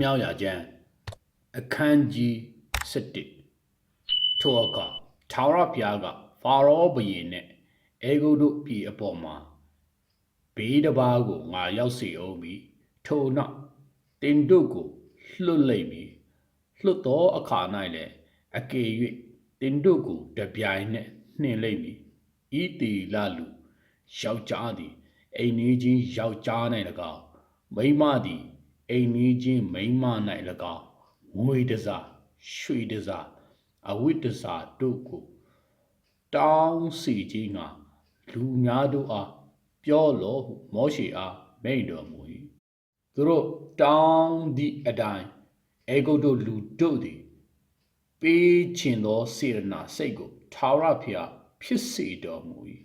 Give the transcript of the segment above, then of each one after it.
မြောက်ရာကျမ်းအခန်းကြီး7ထိုအခါထာဝရဘုရားကဖာရောဘုရင်နှင့်အေဂုတ်တို့ပြည်အပေါ်မှာဘေးတစ်ပါးကိုငါရောက်စေအောင်ပြီထို့နောက်တင်တို့ကိုလွတ်လိမ့်မည်လွတ်သောအခါ၌လည်းအကေ၍တင်တို့ကိုတပြိုင်နက်နှင်လိမ့်မည်ဤတီလလူယောက်ျားသည်အိမ်နီးချင်းယောက်ျား၌၎င်းမိန်းမသည် အိမ်နီးချင်းမိန်းမ၌၎င်းငွေတစားရွှေတစားအဝိတ္တစားတို့ကိုတောင်းစီခြင်းငါလူများတို့အားပြောလောဟုမောရှေအားမိန့်တော်မူ၏သူတို့တောင်းသည့်အတိုင်းအေဂုတ်တို့လူတို့သည်ပေးခြင်းသောစေရနာစိတ်ကိုထာဝရဘုရားဖြစ်စေတော်မူ၏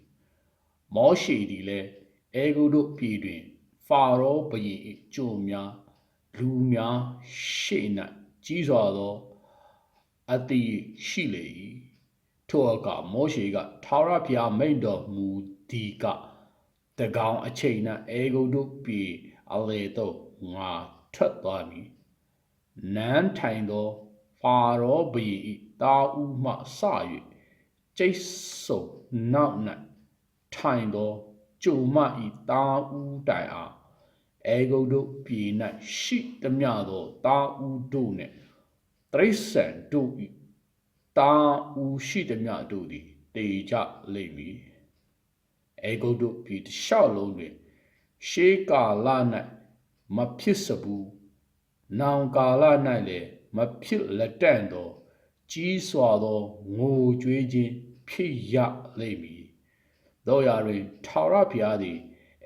မောရှေသည်လည်းအေဂုတ်တို့ပြည်တွင် ဖာရောဘုရင်၏ကြိုများ လူများရှေ့၌ကြီးစွာသောအတိရှိလေ၏ထိုအခါမောရှေကထာဝရဘုရားမိန့်တော်မူသည်ကတကောင်အချိန်၌အေဂုတ်တို့ပြည်အလေတော့ငါထွက်သွားမည်နန်းထိုင်သောဖာရောဘုရင်၏တာဦးမှစ၍ကျိတ်ဆုံနောက်၌ထိုင်သောကျုံမ၏တာဦးတိုင်အား အေဂုတ်တို့ပြည်၌ရှိသမျှသောတာဦးတို့နှင့်တရိษံတို့၏တာဦးရှိသမျှတို့သည်တေကြလိမ့်မည်အေဂုတ်တို့ပြည်တစ်လျှောက်လုံးတွင် ရှေးကာလ၌မဖြစ်စဘူးနောင်ကာလ၌လည်းမဖြစ်လက်တန့်သောကြီးစွာသောငိုကြွေးခြင်းဖြစ်ရလိမ့်မည်။တို့ရာတွင်ထာဝရဘုရားသည်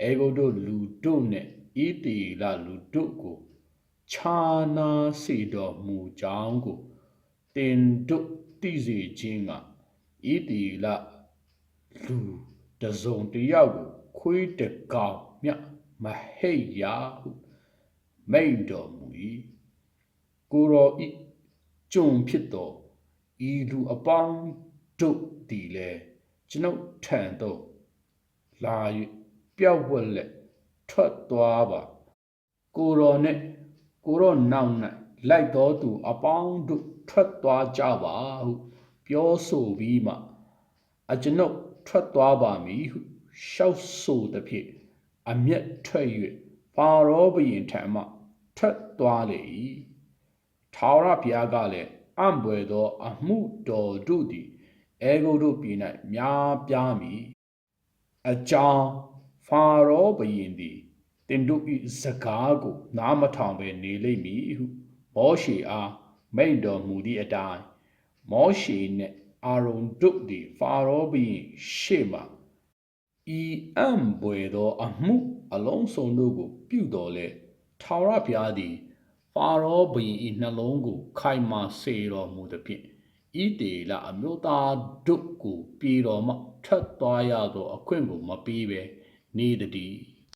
အေဂုတ်တို့လူတို့နှင့် ဤတီလာလူတို့ကိုခြာနာစေတော်မူကြောင်းကိုတင်တို့သိစေခြင်းကဤတီလာလူတစုံတစ်ယောက်ကိုခွေးတကောင်မြမဟိတ်ရဟုမိန်တော်မူ၏ကိုရောဤကြုံဖြစ်သောဤလူအပေါင်းတို့သည်လည်းကျွန်ုပ်ထံသို့လာ၍ပျောက်ဝက်လက် ထွက်သွားပါကိုရောနှင့်ကိုရောနောက်၌လိုက်တော်သူအပေါင်းတို့ထွက်သွားကြပါဟုပြောဆိုပြီးမှအကျွန်ုပ်ထွက်သွားပါမည်ဟုရှောက်ဆိုသည်ဖြင့်အမျက်ထွက်၍ဖာရောဘုရင်ထံမှထွက်သွားလေ၏ထာဝရဘုရားကလည်းအံ့ဘွယ်သောအမှုတော်တို့သည်အေဂုတ်တို့ပြည်၌များပြားမည်အကြောင်း ဖာရောဘုရင်သည်တင်တို့၏စကားကို နားမထောင်ဘဲနေလိမ့်မည်ဟုမောရှေအားမိန့်တော်မူသည့်အတိုင်းမောရှေနှင့်အာရုန်တို့သည်ဖာရောဘုရင်ရှေ့မှဤအံ့ဘွယ်သောအမှုအလုံးစုံတို့ကို ပြုတော်လဲထာဝရဘုရားသည်ဖာရောဘုရင်၏နှလုံးကို ခိုင်မာစေတော်မူသည်ဖြင့်ဤတေလအမျိုးသားတို့ကို ပြေတော်မှထတ်သွားရသောအခွင့်ကိုမပေးဘဲ နေတည်း